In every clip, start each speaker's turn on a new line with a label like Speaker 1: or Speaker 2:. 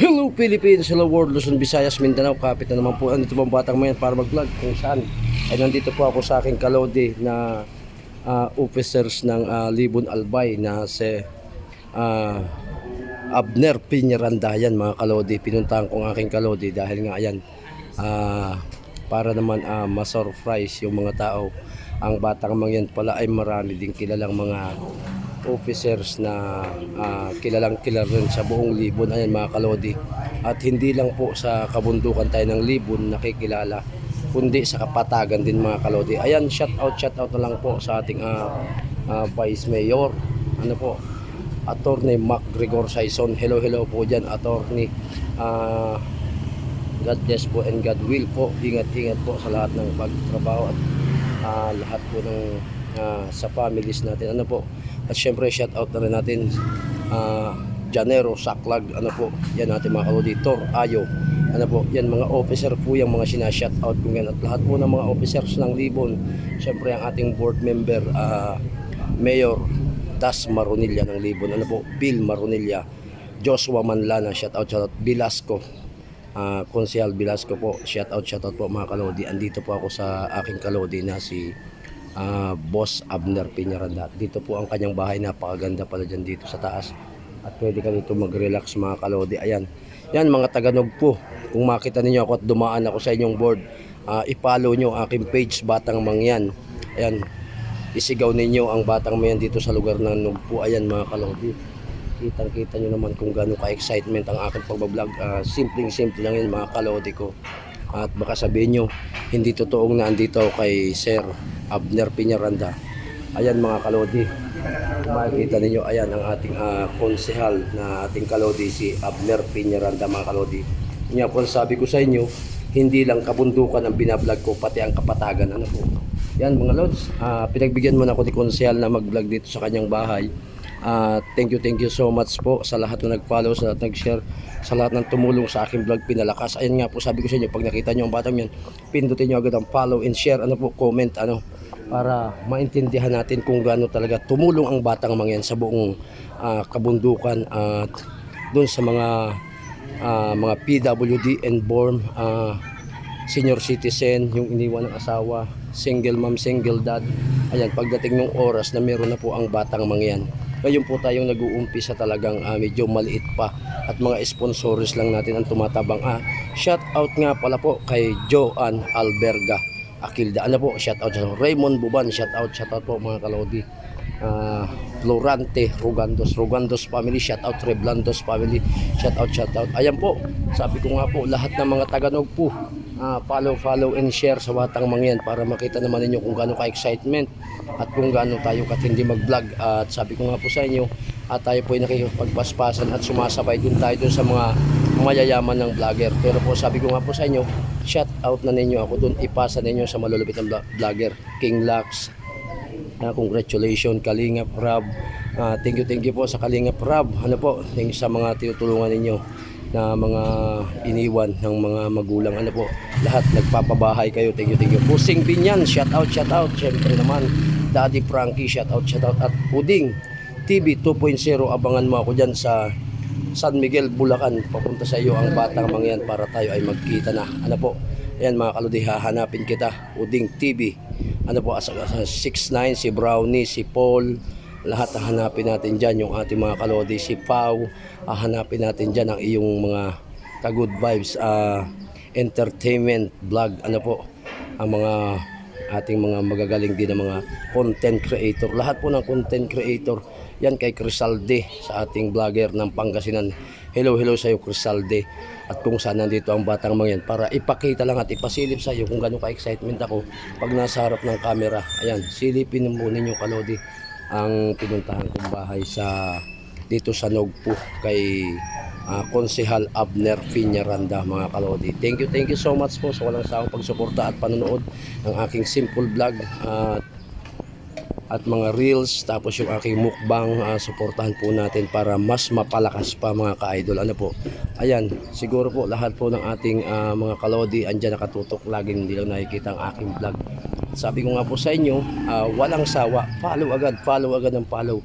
Speaker 1: Hello Philippines, hello world, Luzon, Visayas, Mindanao, kapit na naman po. Andito po ang batang mayan para mag-vlog kung saan. Ay nandito po ako sa aking kalodi na ah, officers ng ah, Libon Albay na si ah, Abner Piñaranda. Yan mga kalodi, pinuntahan ko ang aking kalodi dahil nga ayan, ah, para naman ah, ma-surprise yung mga tao. Ang batang mangyan pala ay marami din kilalang mga officers na ah, kilalang kilala rin sa buong Libon. Ayan mga kalodi. At hindi lang po sa kabundukan tayo ng Libon nakikilala kundi sa kapatagan din mga kalodi. Ayan shout out shout out na lang po sa ating ah, ah, Vice Mayor. Ano po? Attorney Mac Gregor Saison. Hello hello po dyan Attorney. Ah, God bless po and God will po. Ingat ingat po sa lahat ng pagtrabaho at ah, lahat po ng ah, sa families natin. Ano po? At syempre shout out na rin natin ah, Janero Saklag ano po? Yan natin mga kaloditor Ayo. Ano po? Yan mga officer po yung mga sinashout out ko yan at lahat po ng mga officers ng Libon syempre ang ating board member ah, Mayor Das Maronilla ng Libon. Ano po? Bill Maronilla. Joshua Manlana shout out shout out Bilasco Ah, Konsehal Velasco po. Shout out, shout out po mga kalodi. Andito po ako sa aking kalodi na si ah, Boss Abner Piñaranda. Dito po ang kanyang bahay. Napakaganda pala dyan dito sa taas. At pwede ka dito mag-relax mga kalodi. Ayan. Yan mga taganog po. Kung makita ninyo ako at dumaan ako sa inyong board, ah, i-follow nyo aking page Batang Mangyan. Ayan. Isigaw ninyo ang Batang Mangyan dito sa lugar ng Nugpo. Ayan mga kalodi kitang kita nyo naman kung gaano ka-excitement ang aking pagbablog. Ah, simpleng simple lang yun mga kalodi ko. At baka sabihin nyo, hindi totoong na andito kay Sir Abner Piñaranda. Ayan mga kalodi. Makikita ninyo, ayan ang ating ah, konsehal na ating kalodi, si Abner Piñaranda mga kalodi. Nga po sabi ko sa inyo, hindi lang kabundukan ang binablog ko, pati ang kapatagan. Ano po? Yan mga lods, ah, pinagbigyan mo na ako ni konsehal na mag-vlog dito sa kanyang bahay. Ah, thank you, thank you so much po sa lahat na nag-follow, sa lahat nag-share, sa lahat ng tumulong sa aking vlog pinalakas. Ayun nga po sabi ko sa inyo, pag nakita nyo ang batang yan, pindutin nyo agad ang follow and share, ano po, comment, ano, para maintindihan natin kung gaano talaga tumulong ang batang mangyan sa buong ah, kabundukan at doon sa mga ah, mga PWD and born ah, senior citizen, yung iniwan ng asawa, single mom, single dad. Ayan, pagdating ng oras na meron na po ang batang mangyan. Ngayon po tayong nag-uumpisa talagang ah, medyo maliit pa at mga sponsors lang natin ang tumatabang. Ah, shout out nga pala po kay Joan Alberga Akilda. Ano po, shout out sa Raymond Buban, shout out, shout out po mga kalodi. Ah, Florante Rugandos, Rugandos family, shout out Reblandos family, shout out, shout out. Ayan po, sabi ko nga po, lahat ng mga Taganog po, ah, follow, follow and share sa Batang Mangyan para makita naman ninyo kung gaano ka-excitement at kung gaano tayo katindi mag-vlog. At sabi ko nga po sa inyo, at tayo po ay nakikipagpaspasan at sumasabay din tayo dun sa mga mayayaman ng vlogger. Pero po sabi ko nga po sa inyo, shout out na ninyo ako dun, ipasa ninyo sa malulupit ng vlog- vlogger, King Lux, na congratulations Kalingap Rab. Ah, thank you thank you po sa Kalingap Rab. Ano po, thank you sa mga tinutulungan ninyo na mga iniwan ng mga magulang. Ano po lahat nagpapabahay kayo. Thank you thank you. Pusing Binyan shout out shout out. Syempre naman Daddy Frankie shout out shout out. At Uding TV 2.0 abangan mo ako dyan sa San Miguel Bulacan. Papunta sa iyo ang batang mangyan para tayo ay magkita na. Ano po? Ayan mga kaludi hahanapin kita. Uding TV ano po? Asa, asa 6'9 si Brownie si Paul lahat hahanapin natin dyan yung ating mga kalodi. Si Pau hahanapin natin dyan ang iyong mga ka-good vibes ah, entertainment vlog ano po ang mga ating mga magagaling din na mga content creator. Lahat po ng content creator yan kay Crisalde sa ating vlogger ng Pangasinan. Hello hello sa iyo Crisalde at kung saan nandito ang batang mangyan para ipakita lang at ipasilip sa iyo kung gaano ka-excitement ako pag nasa harap ng camera. Ayan silipin mo ninyo kalodi ang pinuntahan kong bahay sa dito sa Nogpo kay ah, Konsehal Abner Piñaranda mga kalodi. Thank you, thank you so much po sa walang sawang pagsuporta at panonood ng aking simple vlog at at mga reels tapos yung aking mukbang ah, suportahan po natin para mas mapalakas pa mga ka-idol. Ano po? Ayan siguro po lahat po ng ating ah, mga kalodi andyan nakatutok. Laging hindi lang nakikita ang aking vlog sabi ko nga po sa inyo ah, walang sawa. Follow agad follow agad ng follow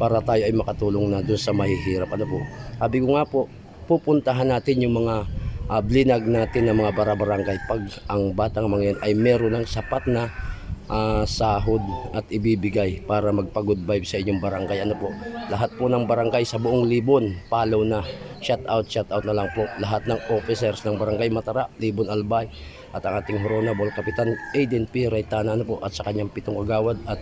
Speaker 1: para tayo ay makatulong na doon sa mahihirap. Ano po? Sabi ko nga po pupuntahan natin yung mga ah, blinag natin ng mga barabarangay pag ang batang mga yan ay meron ng sapat na ah, sahod at ibibigay para magpa-good vibe sa inyong barangay. Ano po, lahat po ng barangay sa buong Libon, follow na. Shout out, shout out na lang po lahat ng officers ng barangay Matara, Libon Albay at ang ating Honorable Kapitan Aiden P. Raytana ano po, at sa kanyang pitong kagawad at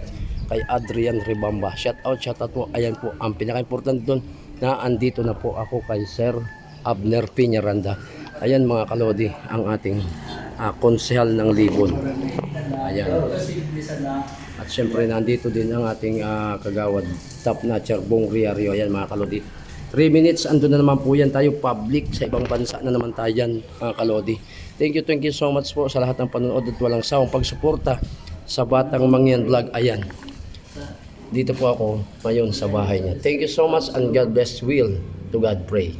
Speaker 1: kay Adrian Ribamba. Shout out, shout out po. Ayan po, ang pinaka-important doon na andito na po ako kay Sir Abner Piñaranda. Ayan mga kalodi, ang ating ah, konsehal ng Libon. Ayan. At syempre nandito din ang ating ah, kagawad, top notcher Bong Riario. Ayan mga kalodi. 3 minutes, ando na naman po yan tayo public sa ibang bansa na naman tayo yan mga kalodi. Thank you, thank you so much po sa lahat ng panonood at walang sawang pagsuporta sa Batang Mangyan Vlog. Ayan. Dito po ako ngayon sa bahay niya. Thank you so much and God bless will to God pray.